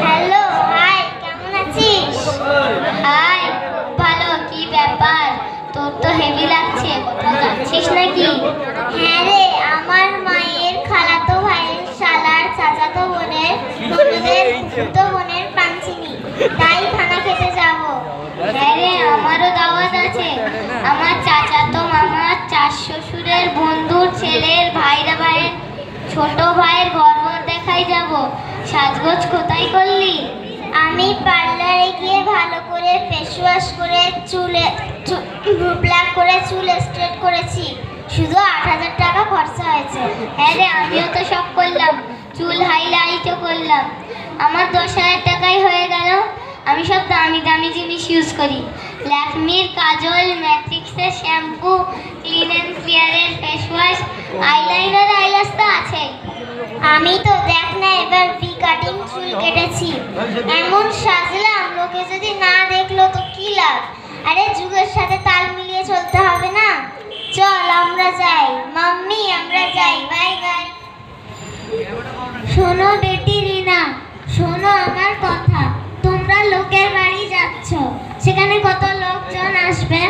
Hello hi কেমন আছিস? High ভালো, কি ব্যাপার? তোর তো হেভি লাগছে, কোথাও যাচ্ছিস নাকি? হ্যাঁ রে, আমার মায়ের খালাতো ভাইয়ের শালার চাচাতো বোনের তো বোনের পাঞ্চিনি তাই খানা খেতে যাব হ্যাঁ রে আমারও দাওয়াত আছে আমার চাচাতো মামা চার শ্বশুরের বন্ধুর ছেলের ভাইরা ভাইয়ের ছোট ভাইয়ের গর্ব দেখাই যাব। সাজগোজ কোথায় করলি? আমি পার্লারে গিয়ে ভালো করে ফেস ওয়াশ করে চুলে ব্লাক করে চুল স্ট্রেট করেছি। শুধু আট হাজার টাকা খরচা হয়েছে। হ্যাঁ রে আমিও তো সব করলাম। চুল হাইলাইটও করলাম। আমার দশ হাজার টাকাই হয়ে গেল। আমি সব দামি দামি জিনিস ইউজ করি। ল্যাকমির কাজল ম্যাট্রিক্সের শ্যাম্পু ক্লিন ক্লিয়ারের ফেস ওয়াশ আইলাইনার আইলাস তো আছেই। আমি তো দেখ না, এবার ভি কাটিং চুল কেটেছি। এমন সাজলাম, লোকে যদি না দেখল তো কি লাভ? আরে যুগের সাথে তাল মিলিয়ে চলতে হবে না? চল, আমরা যাই। মাম্মি, আমরা যাই। Bye bye. শোনো বেটি রিনা, শোনো আমার কথা। তোমরা লোকের বাড়ি যাচ্ছ। সেখানে কত লোকজন আসবে?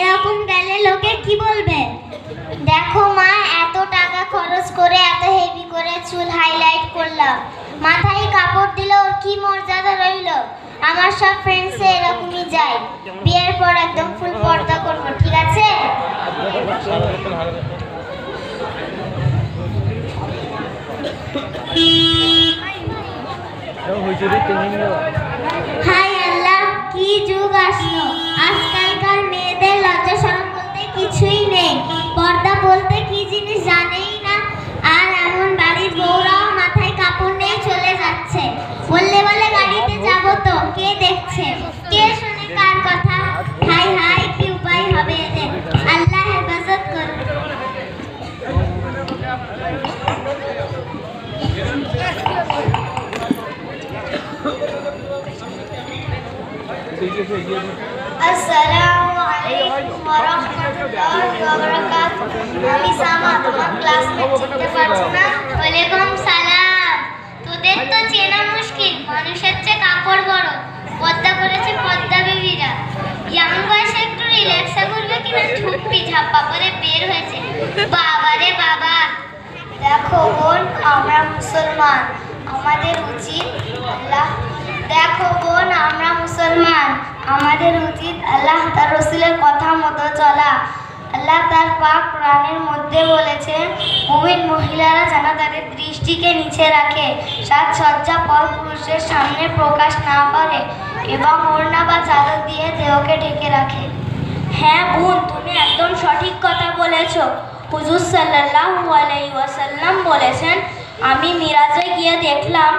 এরকম গেলে লোকে কি বলবে? দেখো মা এত টাকা খরচ করে এত হেভি করে চুল হাইলাইট করলাম। মাথায় কাপড় দিলে ওর কি মর্যাদা রইল? আমার সব ফ্রেন্ডসে এরকমই যায়। বিয়ের পর একদম ফুল পর্দা করব ঠিক আছে? হাই আল্লাহ কি যুগ আসলো। আজকালকার মেয়েদের লজ্জা শরম বলতে কিছুই নেই। পর্দা বলতে কি জিনিস জানেই না। আর এমন বাড়ির বউরাও মাথায় কাপড় নিয়ে চলে যাচ্ছে। বললে বলে গাড়িতে যাব তো কে দেখছে? কে শুনে কার কথা? হাই হাই কি উপায় হবে এদের? আল্লাহ হেফাজত করুন। আসসালামু। ওয়ালাইকুম সালাম। তোদের তো চেনা মুশকিল, মানুষের চেয়ে কাপড় বড়। পদ্মা করেছে পদ্মা বেবিরা। বয়সে একটু রিল্যাক্সা করবে কিনা? ঠুকপি ঝাপ্পা করে বের হয়েছে। বাবা রে বাবা। দেখো বোন, আমরা মুসলমান। আমাদের উচিত দেখো বোন, আমরা মুসলমান। আমাদের উচিত আল্লাহ তার রসুলের কথা মতো চলা। আল্লাহ তার পাক প্রাণের মধ্যে বলেছেন মুমিন মহিলারা যেন তাদের দৃষ্টিকে নিচে রাখে সাজসজ্জা পর পুরুষের সামনে প্রকাশ না করে এবং ওড়না বা চাদর দিয়ে দেহকে ঢেকে রাখে। হ্যাঁ বোন, তুমি একদম সঠিক কথা বলেছ। হুজুর সাল্লাল্লাহু আলাইহি ওয়াসাল্লাম বলেছেন আমি মিরাজে গিয়ে দেখলাম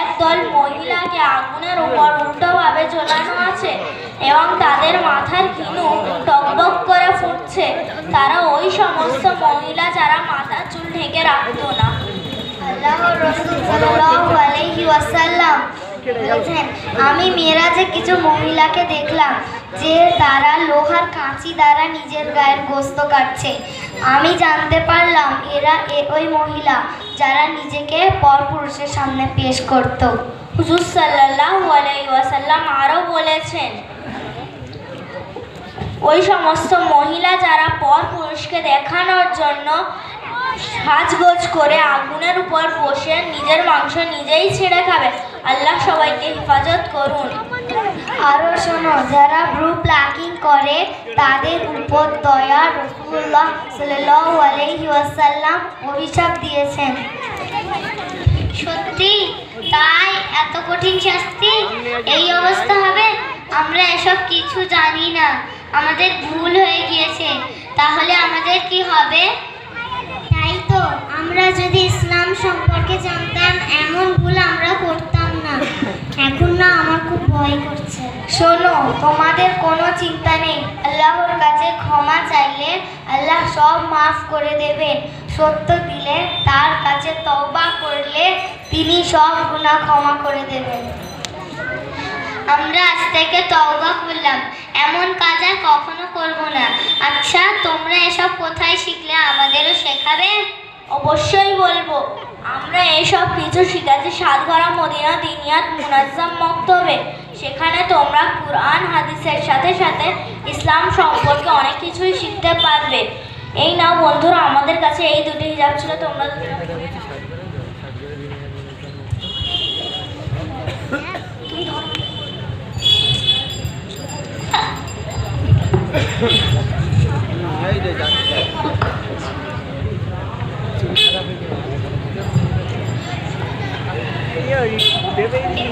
একদল মহিলাকে আগুনের উপর উল্টোভাবে ঝোলানো আছে এবং তাদের মাথার কিনু টকবক করে ফুটছে। তারা ওই সমস্ত মহিলা যারা মাথার চুল ঢেকে রাখত না। আল্লাহ রসুল বলেছেন, আমি মেরাজে কিছু মহিলাকে দেখলাম, যে তারা লোহার কাঁচি দ্বারা নিজের গায়ের গোস্ত কাটছে, আমি জানতে পারলাম এরা এ- ওই মহিলা যারা নিজেকে পরপুরুষের সামনে পেশ করত। হুজুর ওয়াসাল্লাম আরও বলেছেন, ওই সমস্ত মহিলা যারা পর পুরুষকে দেখানোর জন্য সাজগোজ করে আগুনের উপর বসে নিজের মাংস নিজেই ছেড়ে খাবে। আল্লাহ সবাইকে হেফাজত করুন। আরও শোনো, যারা ব্রু প্লাকিং করে, তাদের উপর দয়া রসুল্লাহ ওয়াসাল্লাম অভিশাপ দিয়েছেন। সত্যি? তাই? এত কঠিন শাস্তি? এই অবস্থা হবে? আমরা এসব কিছু জানি না। আমাদের ভুল হয়ে গিয়েছে। তাহলে আমাদের কি হবে? আমরা যদি ইসলাম সম্পর্কে জানতাম, এমন ভুল আমরা করতাম না। এখন না, আমার খুব ভয় করছে। শোনো, তোমাদের কোনো চিন্তা নেই। আল্লাহর কাছে ক্ষমা চাইলে আল্লাহ সব মাফ করে দেবেন। সত্য দিলে, তার কাছে তওবা করলে তিনি সব গুণা ক্ষমা করে দেবেন। আমরা আজ থেকে তওবা করলাম। এমন কাজ আর কখনো করব না। আচ্ছা তোমরা এসব কোথায় শিখলে আমাদেরও শেখাবে? অবশ্যই বলব। আমরা এসব কিছু শিখেছি সাতঘরা মদিনা দিনিয়াত মুনাজ্জাম মক্তবে। সেখানে তোমরা কুরআন, হাদিসের সাথে সাথে ইসলাম সম্পর্কে অনেক কিছুই শিখতে পারবে। এই নাও বন্ধুরা, আমাদের কাছে এই দুটি হিজাব ছিল, তোমরা। baby.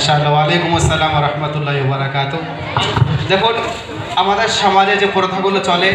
মাশাআল্লাহ ওয়ালাইকুম আসসালাম রহমতুল্লাহ বারাকাত দেখুন আমাদের সমাজে যে প্রথাগুলো চলে